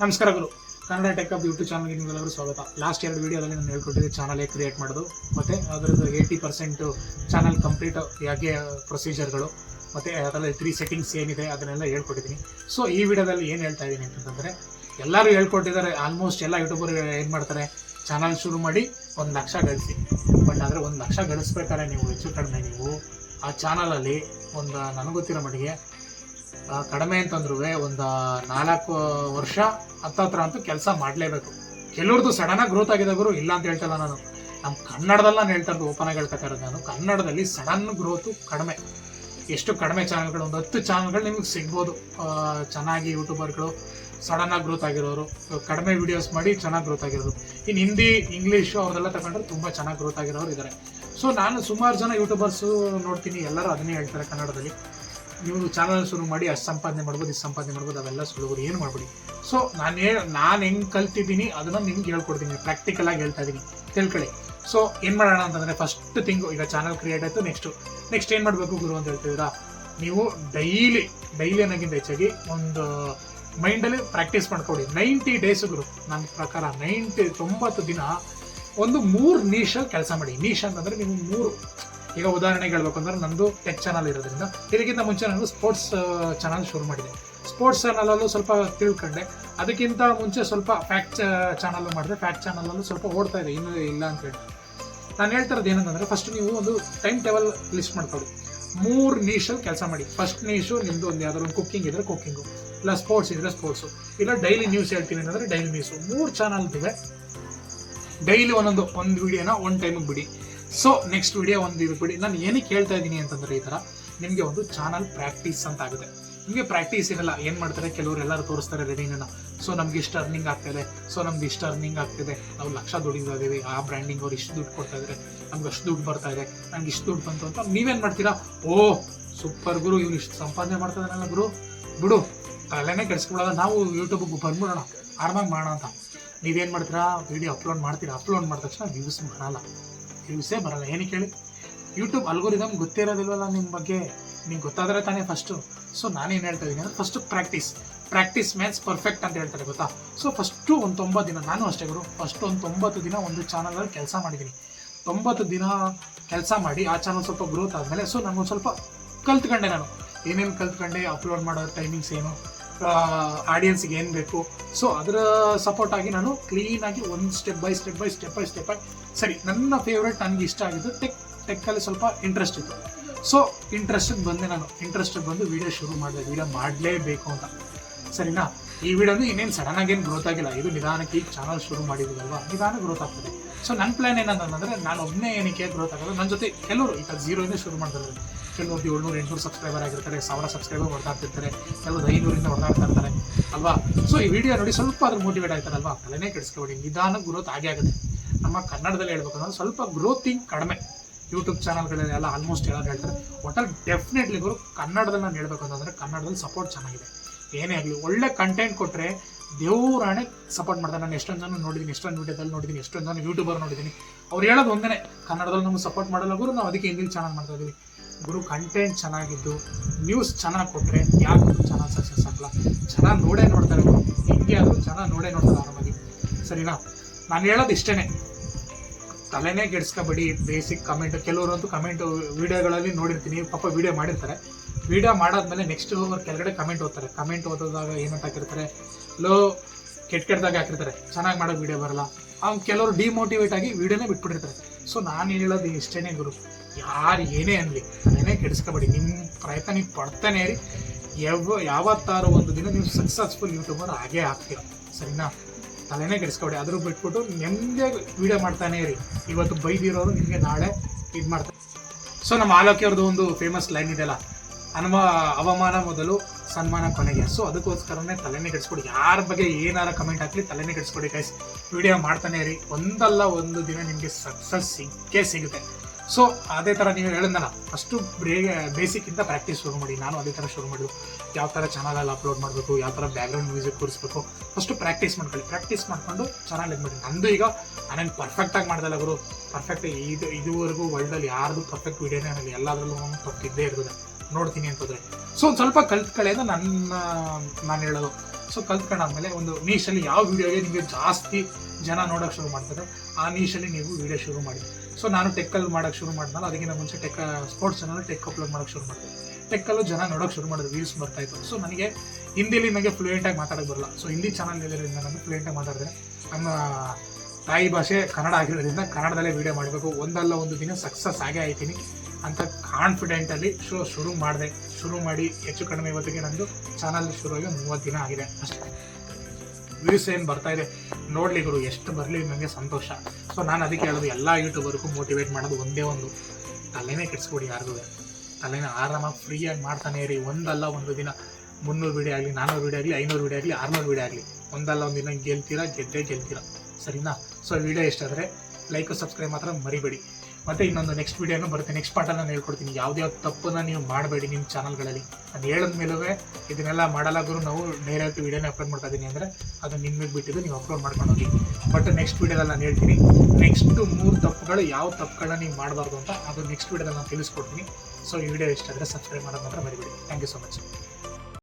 ನಮಸ್ಕಾರ ಗುರು Kannada tech up YouTube ಚಾನಲ್ಗೆ ನಿಮ್ಗೆಲ್ಲರೂ ಸ್ವಾಗತ. ಲಾಸ್ಟ್ ಎರಡು ವೀಡಿಯೋದಲ್ಲಿ ನಾನು ಹೇಳ್ಕೊಟ್ಟಿದ್ದೆ ಚಾನಲ್ ಕ್ರಿಯೇಟ್ ಮಾಡೋದು. ಮತ್ತು ಅದರದ್ದು ಏಯ್ಟಿ ಪರ್ಸೆಂಟು ಚಾನಲ್ ಕಂಪ್ಲೀಟ್ ಹೇಗೆ ಪ್ರೊಸೀಜರ್ಗಳು ಮತ್ತು ಅದರಲ್ಲಿ ತ್ರೀ ಸೆಟ್ಟಿಂಗ್ಸ್ ಏನಿದೆ ಅದನ್ನೆಲ್ಲ ಹೇಳ್ಕೊಟ್ಟಿದ್ದೀನಿ. ಸೊ ಈ ವಿಡಿಯೋದಲ್ಲಿ ಏನು ಹೇಳ್ತಾ ಇದ್ದೀನಿ ಅಂತಂದರೆ ಎಲ್ಲರೂ ಹೇಳ್ಕೊಟ್ಟಿದ್ದಾರೆ ಆಲ್ಮೋಸ್ಟ್ ಎಲ್ಲ ಯೂಟ್ಯೂಬರ್ ಏನು ಮಾಡ್ತಾರೆ ಚಾನಲ್ ಶುರು ಮಾಡಿ ಒಂದು ಲಕ್ಷ ಗಳಿಸಿ. ಬಟ್ ಆದರೆ ಒಂದು ಲಕ್ಷ ಗಳಿಸ್ಬೇಕಾದ್ರೆ ನೀವು ಹೆಚ್ಚು ಕಡಿಮೆ ನೀವು ಆ ಚಾನಲಲ್ಲಿ ಒಂದು ನನಗೊತ್ತಿರೋ ಮಟ್ಟಿಗೆ ಆ, ಕಡಿಮೆ ಅಂತಂದ್ರೂ ಒಂದು ನಾಲ್ಕು ವರ್ಷ ಹತ್ತತ್ರ ಅಂತೂ ಕೆಲಸ ಮಾಡಲೇಬೇಕು. ಕೆಲವ್ರದ್ದು ಸಡನ್ನಾಗಿ ಗ್ರೋತ್ ಆಗಿದೆ ಗುರು, ಇಲ್ಲ ಅಂತ ಹೇಳ್ತಲ್ಲ ನಾನು. ನಮ್ಮ ಕನ್ನಡದಲ್ಲಿ ನಾನು ಹೇಳ್ತಾ ಇರೋದು ಓಪನ್ ಆಗಿ ಹೇಳ್ತಾ ಇರೋದು ನಾನು. ಕನ್ನಡದಲ್ಲಿ ಸಡನ್ ಗ್ರೋತು ಕಡಿಮೆ. ಎಷ್ಟು ಕಡಿಮೆ ಚಾನಲ್ಗಳು ಒಂದು ಹತ್ತು ಚಾನಲ್ಗಳು ನಿಮಗೆ ಸಿಗ್ಬೋದು. ಚೆನ್ನಾಗಿ ಯೂಟ್ಯೂಬರ್ಗಳು ಸಡನ್ನಾಗಿ ಗ್ರೋತ್ ಆಗಿರೋರು, ಕಡಿಮೆ ವಿಡಿಯೋಸ್ ಮಾಡಿ ಚೆನ್ನಾಗಿ ಗ್ರೋತ್ ಆಗಿರೋರು. ಇನ್ನು ಹಿಂದಿ, ಇಂಗ್ಲೀಷು ಅವ್ರದೆಲ್ಲ ತಗೊಂಡ್ರೆ ತುಂಬ ಚೆನ್ನಾಗಿ ಗ್ರೋತ್ ಆಗಿರೋರು ಇದ್ದಾರೆ ಸೊ ನಾನು ಸುಮಾರು ಜನ ಯೂಟ್ಯೂಬರ್ಸು ನೋಡ್ತೀನಿ, ಎಲ್ಲರೂ ಅದನ್ನೇ ಹೇಳ್ತಾರೆ ಕನ್ನಡದಲ್ಲಿ. ನೀವು ಚಾನಲ್ ಶುರು ಮಾಡಿ ಅಷ್ಟು ಸಂಪಾದನೆ ಮಾಡ್ಬೋದು, ಇಷ್ಟು ಸಂಪಾದನೆ ಮಾಡ್ಬೋದು, ಅವೆಲ್ಲ ಸುಳ್ಳುಗಳು ಏನು ಮಾಡ್ಬಿಡಿ. ಸೊ ನಾನು ಹೇಳ, ನಾನು ಹೆಂಗೆ ಕಲ್ತಿದ್ದೀನಿ ಅದನ್ನು ನಿಮ್ಗೆ ಹೇಳ್ಕೊಡ್ತೀನಿ ಪ್ರಾಕ್ಟಿಕಲ್ ಆಗಿ ಹೇಳ್ತಾ ಇದ್ದೀನಿ ತಿಳ್ಕೊಳ್ಳಿ ಸೊ ಏನು ಮಾಡೋಣ ಅಂತಂದರೆ ಫಸ್ಟ್ ತಿಂಗು ಈಗ ಚಾನಲ್ ಕ್ರಿಯೇಟ್ ಆಯಿತು ನೆಕ್ಸ್ಟು ನೆಕ್ಸ್ಟ್ ಏನು ಮಾಡಬೇಕು ಗುರು ಅಂತ ಹೇಳ್ತಿದ್ದೀರಾ? ನೀವು ಡೈಲಿ ಡೈಲಿ ಅನ್ನೋಕ್ಕಿಂತ ಹೆಚ್ಚಾಗಿ ಒಂದು ಮೈಂಡಲ್ಲಿ ಪ್ರಾಕ್ಟೀಸ್ ಮಾಡ್ಕೊಡಿ. ನೈಂಟಿ ಡೇಸ್ ಗುರು, ನನ್ನ ಪ್ರಕಾರ ನೈಂಟಿ ತೊಂಬತ್ತು ದಿನ ಒಂದು ಮೂರು ನೀಶಲ್ಲಿ ಕೆಲಸ ಮಾಡಿ. ನೀಶ್ ಅಂತಂದರೆ ನೀವು ಮೂರು ಈಗ ಉದಾಹರಣೆಗೆ ಹೇಳ್ಬೇಕಂದ್ರೆ ನಂದು ಟೆಕ್ ಚಾನಲ್ ಇರೋದ್ರಿಂದ. ಇದಕ್ಕಿಂತ ಮುಂಚೆ ನಾನು ಸ್ಪೋರ್ಟ್ಸ್ ಚಾನಲ್ ಶುರು ಮಾಡಿದೆ. ಸ್ಪೋರ್ಟ್ಸ್ ಚಾನಲಲ್ಲೂ ಸ್ವಲ್ಪ ತಿಳ್ಕೊಂಡೆ. ಅದಕ್ಕಿಂತ ಮುಂಚೆ ಸ್ವಲ್ಪ ಫ್ಯಾಕ್ಟ್ ಚಾನಲ್ ಮಾಡಿದೆ. ಫ್ಯಾಕ್ಟ್ ಚಾನಲಲ್ಲೂ ಸ್ವಲ್ಪ ಓಡ್ತಾ ಇದೆ. ಇನ್ನೂ ಇಲ್ಲ ಅಂತ ಹೇಳಿ. ನಾನು ಹೇಳ್ತಾ ಇರೋದು ಏನಂತಂದ್ರೆ ಫಸ್ಟ್ ನೀವು ಒಂದು ಟೈಮ್ ಟೇಬಲ್ ಲಿಸ್ಟ್ ಮಾಡ್ಕೊಳ್ಳಿ. ಮೂರು ನೀಶಲ್ಲಿ ಕೆಲಸ ಮಾಡಿ. ಫಸ್ಟ್ ನೀಶು ನಿಮ್ಮದು ಒಂದು ಯಾವ್ದಾದ್ರು ಒಂದು ಕುಕ್ಕಿಂಗ್ ಇದ್ರೆ ಕುಕ್ಕಿಂಗು ಇಲ್ಲ ಸ್ಪೋರ್ಟ್ಸ್ ಇದ್ರೆ ಸ್ಪೋರ್ಟ್ಸು ಇಲ್ಲ ಡೈಲಿ ನ್ಯೂಸ್ ಹೇಳ್ತೀನಿ ಅಂತಂದ್ರೆ ಡೈಲಿ ನ್ಯೂಸು ಮೂರು ಚಾನಲ್ ಇವೆ ಡೈಲಿ ಒಂದೊಂದು, ಒಂದು ವಿಡಿಯೋನ ಒಂದು ಟೈಮಿಗೆ ಬಿಡಿ. ಸೊ ನೆಕ್ಸ್ಟ್ ವಿಡಿಯೋ ಒಂದು ಇದು ಬಿಡಿ. ನಾನು ಏನಕ್ಕೆ ಹೇಳ್ತಾ ಇದ್ದೀನಿ ಅಂತಂದ್ರೆ ಈ ಥರ ನಿಮಗೆ ಒಂದು ಚಾನಲ್ ಪ್ರಾಕ್ಟೀಸ್ ಅಂತ ಆಗುತ್ತೆ. ನಿಮಗೆ ಪ್ರಾಕ್ಟೀಸ್ ಇರಲ್ಲ, ಏನು ಮಾಡ್ತಾರೆ? ಕೆಲವರು ಎಲ್ಲರೂ ತೋರಿಸ್ತಾರೆ ರೆವಿನ್ಯೂನ ಸೊ ನಮ್ಗೆ ಇಷ್ಟು ಅರ್ನಿಂಗ್ ಆಗ್ತಿದೆ. ಸೊ ನಮ್ಗೆ ಇಷ್ಟು ಅರ್ನಿಂಗ್ ಆಗ್ತಿದೆ. ನಾವು ಲಕ್ಷ ದುಡಿತಾ ಇದೀವಿ ಆ ಬ್ರ್ಯಾಂಡಿಂಗ್ ಅವ್ರು ಇಷ್ಟು ದುಡ್ಡು ಕೊಡ್ತಾ ಇದ್ದಾರೆ ನಮ್ಗೆ ಅಷ್ಟು ದುಡ್ಡು ಬರ್ತಾ ಇದೆ. ನಂಗೆ ಇಷ್ಟು ದುಡ್ಡು ಬಂತು ಅಂತ ನೀವೇನು ಮಾಡ್ತೀರಾ? ಓ ಸೂಪರ್ ಗುರು, ಇವ್ರು ಇಷ್ಟು ಸಂಪಾದನೆ ಮಾಡ್ತಾ ಇದ್ದಾನಲ್ಲ ಗುರು. ಬಿಡು, ತಲೆನೇ ಕೆಡಿಸ್ಕೊಳ್ಳೋದ ನಾವು ಯೂಟ್ಯೂಬಿಗೆ ಬಂದ್ಬಿಡೋಣ. ಆರಾಮಾಗಿ ಮಾಡೋಣ ಅಂತ. ನೀವೇನು ಮಾಡ್ತೀರಾ? ವಿಡಿಯೋ ಅಪ್ಲೋಡ್ ಮಾಡ್ತೀರಾ? ಅಪ್ಲೋಡ್ ಮಾಡಿದ ತಕ್ಷಣ ವ್ಯೂಸ್ ಬರಲ್ಲ ವ್ಯೂಸೇ ಬರಲ್ಲ. ಏನಕ್ಕೆ ಹೇಳಿ ಯೂಟ್ಯೂಬ್ ಅಲ್ಗೋರಿದಮ್ ಗೊತ್ತಿರೋದಿಲ್ವಲ್ಲ ನಿಮ್ಮ ಬಗ್ಗೆ? ನಿಮ್ಗೆ ಗೊತ್ತಾದರೆ ತಾನೇ ಫಸ್ಟು ಸೊ ನಾನೇನು ಹೇಳ್ತಾ ಇದ್ದೀನಿ ಅಂದರೆ first practice practice match perfect ಅಂತ ಹೇಳ್ತಾರೆ, ಗೊತ್ತಾ? ಸೊ ಫಸ್ಟು ಒಂದು ತೊಂಬತ್ತು ದಿನ, ನಾನು ಅಷ್ಟೇ ಗುರು ಫಸ್ಟ್ ಒಂದು ತೊಂಬತ್ತು ದಿನ ಒಂದು ಚಾನಲಲ್ಲಿ ಕೆಲಸ ಮಾಡಿದ್ದೀನಿ ತೊಂಬತ್ತು ದಿನ ಕೆಲಸ ಮಾಡಿ ಆ ಚಾನಲ್ ಸ್ವಲ್ಪ ಗ್ರೋತ್ ಆದಮೇಲೆ ಸೊ ನನಗೊಂದು ಸ್ವಲ್ಪ ಕಲ್ತ್ಕೊಂಡೆ ನಾನು. ಏನೇನು ಕಲ್ತ್ಕೊಂಡೆ ಅಪ್ಲೋಡ್ ಮಾಡೋ ಟೈಮಿಂಗ್ಸ್ ಏನು ಆಡಿಯನ್ಸ್ಗೆ ಏನು ಬೇಕು? ಸೊ ಅದರ ಸಪೋರ್ಟ್ ಆಗಿ ನಾನು ಕ್ಲೀನಾಗಿ ಒಂದು step by step by step by step by ಸರಿ, ನನ್ನ ಫೇವ್ರೇಟ್ ನನಗೆ ಇಷ್ಟ ಆಗಿದ್ದು ಟೆಕ್ ಟೆಕ್ಕಲ್ಲಿ ಸ್ವಲ್ಪ ಇಂಟ್ರೆಸ್ಟ್ ಇತ್ತು. ಸೊ ಇಂಟ್ರೆಸ್ಟಿಗೆ ಬಂದೆ ನಾನು. ಇಂಟ್ರೆಸ್ಟಿಗೆ ಬಂದು ವಿಡಿಯೋ ಶುರು ಮಾಡಿದೆ. ವಿಡಿಯೋ ಮಾಡಲೇಬೇಕು ಅಂತ. ಸರಿನಾ? ಈ ವಿಡಿಯೋದು ಇನ್ನೇನು ಸಡನ್ ಆಗಿ ಏನು ಗ್ರೋತ್ ಆಗಿಲ್ಲ. ಇದು ನಿಧಾನಕ್ಕೆ ಈಗ ಚಾನಲ್ ಶುರು ಮಾಡಿದ್ದೀವಲ್ವಾ ನಿಧಾನ ಗ್ರೋತ್ ಆಗ್ತದೆ. ಸೊ ನನ್ನ ಪ್ಲ್ಯಾನ್ ಏನಂತಂದ್ರೆ ನಾನು ಒಬ್ಬನೇ ಏನಕ್ಕೆ ಗ್ರೋತ್ ಆಗೋದು ನನ್ನ ಜೊತೆ ಕೆಲವರು, ಈಗ ಝೀರೋನೇ ಶುರು ಮಾಡ್ತಾರೆ. ಕೆಲವ್ರದ್ದು ಏಳ್ನೂರು, ಎಂಟುನೂರು ಸಬ್ಸ್ಕ್ರೈಬರ್ ಆಗಿರ್ತಾರೆ, ಸಾವಿರ ಸಬ್ಸ್ಕ್ರೈಬರ್ ಹೊಡೆದಾಗ್ತಿರ್ತಾರೆ ಕೆಲವರು ಐನೂರಿಂದ ಹೊಡೆದಾಡ್ತಾ ಇರ್ತಾರೆ, ಅಲ್ವಾ? ಸೊ ಈ ವಿಡಿಯೋ ನೋಡಿ ಸ್ವಲ್ಪ ಅದ್ರ ಮೋಟಿವೇಟ್ ಆಯ್ತಾರಲ್ವಾ? ತಲೆನೇ ಕೆಡಿಸ್ಕೊಬೇಡಿ. ನಿಧಾನ ಗ್ರೋತ್ ಆಗೇ ಆಗುತ್ತೆ. ನಮ್ಮ ಕನ್ನಡದಲ್ಲಿ ಹೇಳ್ಬೇಕಂದ್ರೆ ಸ್ವಲ್ಪ ಗ್ರೋತಿಂಗ್ ಕಡಿಮೆ. ಯೂಟ್ಯೂಬ್ ಎಲ್ಲ ಆಲ್ಮೋಸ್ಟ್ ಹೇಳೋದು ಹೇಳ್ತಾರೆ. ಒಟ್ಟಲ್ಲಿ ಡೆಫಿನೆಟ್ಲಿ ಗುರು ಕನ್ನಡದಲ್ಲಿ ನಾನು ಹೇಳ್ಬೇಕು ಅಂತಂದರೆ ಕನ್ನಡದಲ್ಲಿ ಸಪೋರ್ಟ್ ಚೆನ್ನಾಗಿದೆ. ಏನೇ ಆಗಲಿ, ಒಳ್ಳೆ ಕಂಟೆಂಟ್ ಕೊಟ್ಟರೆ ದೇವರಾಣೆ ಸಪೋರ್ಟ್ ಮಾಡ್ತಾರೆ. ನಾನು ಎಷ್ಟೊಂದು ಜನ ನೋಡಿದ್ದೀನಿ ಎಷ್ಟೊಂದು ವಿಡಿಯೋದಲ್ಲಿ ನೋಡಿದ್ದೀನಿ ಎಷ್ಟೊಂದು ಜನ ಯೂಟ್ಯೂಬರ್ ನೋಡಿದ್ದೀನಿ ಅವ್ರು ಹೇಳೋದು ಒಂದೇ ಕನ್ನಡದಲ್ಲಿ ನಮ್ಗೆ ಸಪೋರ್ಟ್ ಮಾಡಲ್ಲ ಗುರು, ನಾವು ಅದಕ್ಕೆ ಹಿಂದಿಲಿ ಚಾನಲ್ ಮಾಡ್ತಾ ಇದ್ದೀವಿ ಗುರು ಕಂಟೆಂಟ್ ಚೆನ್ನಾಗಿದ್ದು ನ್ಯೂಸ್ ಚೆನ್ನಾಗಿ ಕೊಟ್ಟರೆ ಯಾಕೆ ಚೆನ್ನಾಗಿ ಸಕ್ಸಸ್ ಆಗಲ್ಲ? ಚೆನ್ನಾಗಿ ನೋಡೇ ನೋಡ್ತಾರೆ ಗುರು. ಹಿಂಗೆ ಆದರೂ ಚೆನ್ನಾಗಿ ನೋಡೇ ನೋಡ್ತಾರೆ ಆರಾಮಾಗಿ. ಸರಿನಾ? ನಾನು ಹೇಳೋದು ಇಷ್ಟೇ ತಲೆನೇ ಕೆಡಿಸ್ಕೊಬೇಡಿ ಬೇಸಿಕ್ ಕಮೆಂಟ್ ಕೆಲವರಂತೂ ಕಮೆಂಟ್ ವಿಡಿಯೋಗಳಲ್ಲಿ ನೋಡಿರ್ತೀನಿ. ಪಾಪ ವಿಡಿಯೋ ಮಾಡಿರ್ತಾರೆ. ವಿಡಿಯೋ ಮಾಡಾದ್ಮೇಲೆ ನೆಕ್ಸ್ಟ್ ಅವ್ರು ಕೆಳಗಡೆ ಕಮೆಂಟ್ ಓದ್ತಾರೆ. ಕಮೆಂಟ್ ಓದೋದಾಗ ಏನಂತ ಹಾಕಿರ್ತಾರೆ? ಲೋ, ಕೆಟ್ಟ ಕೆಟ್ಟದಾಗ ಹಾಕಿರ್ತಾರೆ. ಚೆನ್ನಾಗಿ ಮಾಡೋ ವಿಡಿಯೋ ಬರಲ್ಲ. ಅವ್ನು ಕೆಲವರು ಡಿಮೋಟಿವೇಟ್ ಆಗಿ ವಿಡಿಯೋನೇ ಬಿಟ್ಬಿಟ್ಟಿರ್ತಾರೆ. ಸೊ ನಾನು ಹೇಳೋದು ಇಷ್ಟೇ ಗುರು. ಯಾರು ಏನೇ ಅನ್ಲಿ, ತಲೆನೇ ಕೆಡಿಸ್ಕೊಬೇಡಿ. ನಿಮ್ಮ ಪ್ರಯತ್ನ ನೀವು ಪಡ್ತಾನೆ ರೀ ಯಾವ ಯಾವತ್ತಾರು ಒಂದು ದಿನ ನೀವು ಸಕ್ಸಸ್ಫುಲ್ ಯೂಟ್ಯೂಬರ್ ಆಗೇ ಆಗ್ತೀರ. ಸರಿನಾ? ತಲೆನೇ ಕೆಡಿಸ್ಕೊಡಿ. ಅದ್ರ ಬಿಟ್ಬಿಟ್ಟು ನೆಮ್ಮದಿ ವೀಡಿಯೋ ಮಾಡ್ತಾನೆ ಇರಿ. ಇವತ್ತು ಬೈದಿರೋರು ನಿಮಗೆ ನಾಳೆ ಇದು ಮಾಡ್ತಾರೆ. ಸೊ ನಮ್ಮ ಆಲೋಕಿ ಅವ್ರದ್ದು ಒಂದು ಫೇಮಸ್ ಲೈನ್ ಇದೆಯಲ್ಲ, ಅನುಮ, ಅವಮಾನ ಮೊದಲು, ಸನ್ಮಾನ ಕೊನೆಗೆ. ಸೊ ಅದಕ್ಕೋಸ್ಕರನೇ ತಲೆನೇ ಕೆಡಿಸ್ಕೊಡಿ. ಯಾರ ಬಗ್ಗೆ ಏನಾರ ಕಮೆಂಟ್ ಹಾಕ್ಲಿ ತಲೆನೇ ಕೆಡಿಸ್ಕೊಡಿ ಗೈಸ್ ವಿಡಿಯೋ ಮಾಡ್ತಾನೆ ಇರಿ. ಒಂದಲ್ಲ ಒಂದು ದಿನ ನಿಮಗೆ ಸಕ್ಸಸ್ ಸಿಕ್ಕೇ ಸಿಗುತ್ತೆ. ಸೊ ಅದೇ ಥರ ನೀವು ಹೇಳಿದ್ನಲ್ಲ ಅಷ್ಟು ಬ್ರೇ ಬೇಸಿಕ್ಕಿಂತ ಪ್ರಾಕ್ಟೀಸ್ ಶುರು ಮಾಡಿ. ನಾನು ಅದೇ ಥರ ಶುರು ಮಾಡಿದ್ದು. ಯಾವ ಥರ ಚಾನಲಲ್ಲಿ ಅಪ್ಲೋಡ್ ಮಾಡಬೇಕು, ಯಾವ ಥರ ಬ್ಯಾಕ್ಗ್ರೌಂಡ್ ಮ್ಯೂಸಿಕ್ ಕೂರಿಸ್ಬೇಕು ಫಸ್ಟು ಪ್ರಾಕ್ಟೀಸ್ ಮಾಡ್ಕೊಳ್ಳಿ. ಪ್ರಾಕ್ಟೀಸ್ ಮಾಡ್ಕೊಂಡು ಚಾನಲ್ ಇದು ಮಾಡಿ ನಂದು ಈಗ ನಾನೇನು ಪರ್ಫೆಕ್ಟಾಗಿ ಮಾಡ್ದಲ್ಲ ಗುರು. ಪರ್ಫೆಕ್ಟ್ ಇದು, ಇದುವರೆಗೂ ವರ್ಲ್ಡಲ್ಲಿ ಯಾರ್ದು ಪರ್ಫೆಕ್ಟ್ ವೀಡಿಯೋನೇ ನನಗೆ ಎಲ್ಲದರಲ್ಲೂ ತಪ್ಪಿದ್ದೇ ಇರ್ತದೆ. ನೋಡ್ತೀನಿ ಅಂತಂದ್ರೆ. ಸೊ ಒಂದು ಸ್ವಲ್ಪ ಕಲ್ತ್ಕಳೆ ಅಂತ ನನ್ನ, ನಾನು ಹೇಳೋದು. ಸೊ ಕಲ್ತ್ಕೊಂಡಾದ್ಮೇಲೆ ಒಂದು ನೀಶಲ್ಲಿ ಯಾವ ವಿಡಿಯೋಗೆ ನಿಮಗೆ ಜಾಸ್ತಿ ಜನ ನೋಡೋಕೆ ಶುರು ಮಾಡ್ತಾರೆ, ಆ ನೀಶಲ್ಲಿ ನೀವು ವಿಡಿಯೋ ಶುರು ಮಾಡಿ. ಸೊ ನಾನು ಟೆಕ್ಕಲ್ಲಿ ಮಾಡೋಕೆ ಶುರು ಮಾಡಿದ್ನಲ್ಲ ಅದಕ್ಕಿಂತ ಮುಂಚೆ tech sports channel tech upload ಮಾಡೋಕೆ ಶುರು ಮಾಡಿದೆ. ಟೆಕ್ಕಲ್ಲೂ ಜನ ನೋಡೋಕೆ ಶುರು ಮಾಡಿದ್ರು ವ್ಯೂಸ್ ಬರ್ತಾಯಿತ್ತು ಸೊ ನನಗೆ ಹಿಂದಿಲಿ ನನಗೆ ಫ್ಲೂಯೆಂಟಾಗಿ ಮಾತಾಡೋಕೆ ಬರಲ್ಲ. ಸೊ ಹಿಂದಿ ಚಾನಲ್ ಇರೋದ್ರಿಂದ ನಾನು ಫ್ಲೂಯೆಂಟಾಗಿ ಮಾತಾಡಿದ್ರೆ ನಮ್ಮ ತಾಯಿ ಭಾಷೆ ಕನ್ನಡ ಆಗಿರೋದ್ರಿಂದ ಕನ್ನಡದಲ್ಲೇ ವಿಡಿಯೋ ಮಾಡಬೇಕು. ಒಂದಲ್ಲ ಒಂದು ದಿನ ಸಕ್ಸಸ್ ಆಗೇ ಆಯ್ತೀನಿ. ಅಂತ ಕಾನ್ಫಿಡೆಂಟಲ್ಲಿ ಶೋ ಶುರು ಮಾಡಿದೆ. ಶುರು ಮಾಡಿ ಹೆಚ್ಚು ಕಡಿಮೆ ಇವತ್ತಿಗೆ ನಂದು ಚಾನಲ್ ಶುರುವಾಗಿ ಮೂವತ್ತು ದಿನ ಆಗಿದೆ. ಅಷ್ಟೇ. ವ್ಯೂಸ್ ಏನು ಬರ್ತಾ ಇದೆ? ನೋಡಲಿ ಗುರು, ಎಷ್ಟು ಬರಲಿ ನನಗೆ ಸಂತೋಷ. ಸೊ ನಾನು ಅದಕ್ಕೆ ಹೇಳೋದು, ಎಲ್ಲ ಯೂಟ್ಯೂಬರ್ಗೂ ಮೋಟಿವೇಟ್ ಮಾಡೋದು ಒಂದೇ ಒಂದು. ತಲೆನೇ ಕೆಡಿಸ್ಕೊಡಿ ಯಾರಿಗೂ. ತಲೆನ ಆರಾಮಾಗಿ ಫ್ರೀಯಾಗಿ ಮಾಡ್ತಾನೆ ಇರಿ. ಒಂದಲ್ಲ ಒಂದು ದಿನ. ಮುನ್ನೂರು ವಿಡಿಯೋ ಆಗಲಿ ನಾನ್ನೂರು ವಿಡಿಯೋ ಆಗಲಿ, ಐನೂರು ವಿಡಿಯೋ ಆಗಲಿ, ಆರುನೂರು ವಿಡಿಯೋ ಆಗಲಿ. ಒಂದಲ್ಲ ಒಂದು ದಿನ ಗೆಲ್ತೀರಾ, ಗೆದ್ದೇ ಗೆಲ್ತೀರಾ. ಸರಿನಾ? ಸೊ ವಿಡಿಯೋ ಇಷ್ಟ ಲೈಕು ಲೈಕ್ ಸಬ್ಸ್ಕ್ರೈಬ್ ಮಾತ್ರ ಮರಿಬೇಡಿ. ಮತ್ತೆ ಇನ್ನೊಂದು ನೆಕ್ಸ್ಟ್ ವಿಡಿಯೋನು ಬರುತ್ತೆ. ನೆಕ್ಸ್ಟ್ ಪಾರ್ಟಲ್ಲಿ ನಾನು ಹೇಳ್ಕೊಡ್ತೀನಿ. ಯಾವುದೇ ತಪ್ಪನ್ನ ನೀವು ಮಾಡಬೇಡಿ ನಿಮ್ಮ ಚಾನಲ್ಗಳಲ್ಲಿ ಅದು ಹೇಳಿದ ಮೇಲೂ ಇದನ್ನೆಲ್ಲ ಮಾಡಲಾಗೂ ನಾವು ಡೈರೆಕ್ಟ್ ವಿಡಿಯೋನ ಅಪ್ಲೋಡ್ ಮಾಡ್ತಾ ಇದ್ದೀನಿ ಅಂದರೆ ಅದು ನಿಮಗೆ ಬಿಟ್ಟಿದ್ದು ನೀವು ಅಪ್ಲೋಡ್ ಮಾಡ್ಕೊಂಡು ಹೋಗಿ. ಬಟ್ ನೆಕ್ಸ್ಟ್ ವಿಡಿಯೋದಲ್ಲಿ ನಾನು ಹೇಳ್ತೀನಿ ನೆಕ್ಸ್ಟ್ ಮೂರು ತಪ್ಪುಗಳು ಯಾವ ತಪ್ಪುಗಳನ್ನ ನೀವು ಮಾಡಬಾರ್ದು ಅಂತ ಅದು ನೆಕ್ಸ್ಟ್ ವಿಡಿಯೋದಲ್ಲಿ ನಾನು ತಿಳಿಸ್ಕೊಡ್ತೀನಿ. ಸೊ ಈ ವಿಡಿಯೋ ಇಷ್ಟ ಆದರೆ ಸಬ್ಸ್ಕ್ರೈಬ್ ಮಾಡೋದು ಮಾತ್ರ ಮರಿಬೇಡಿ. Thank you so much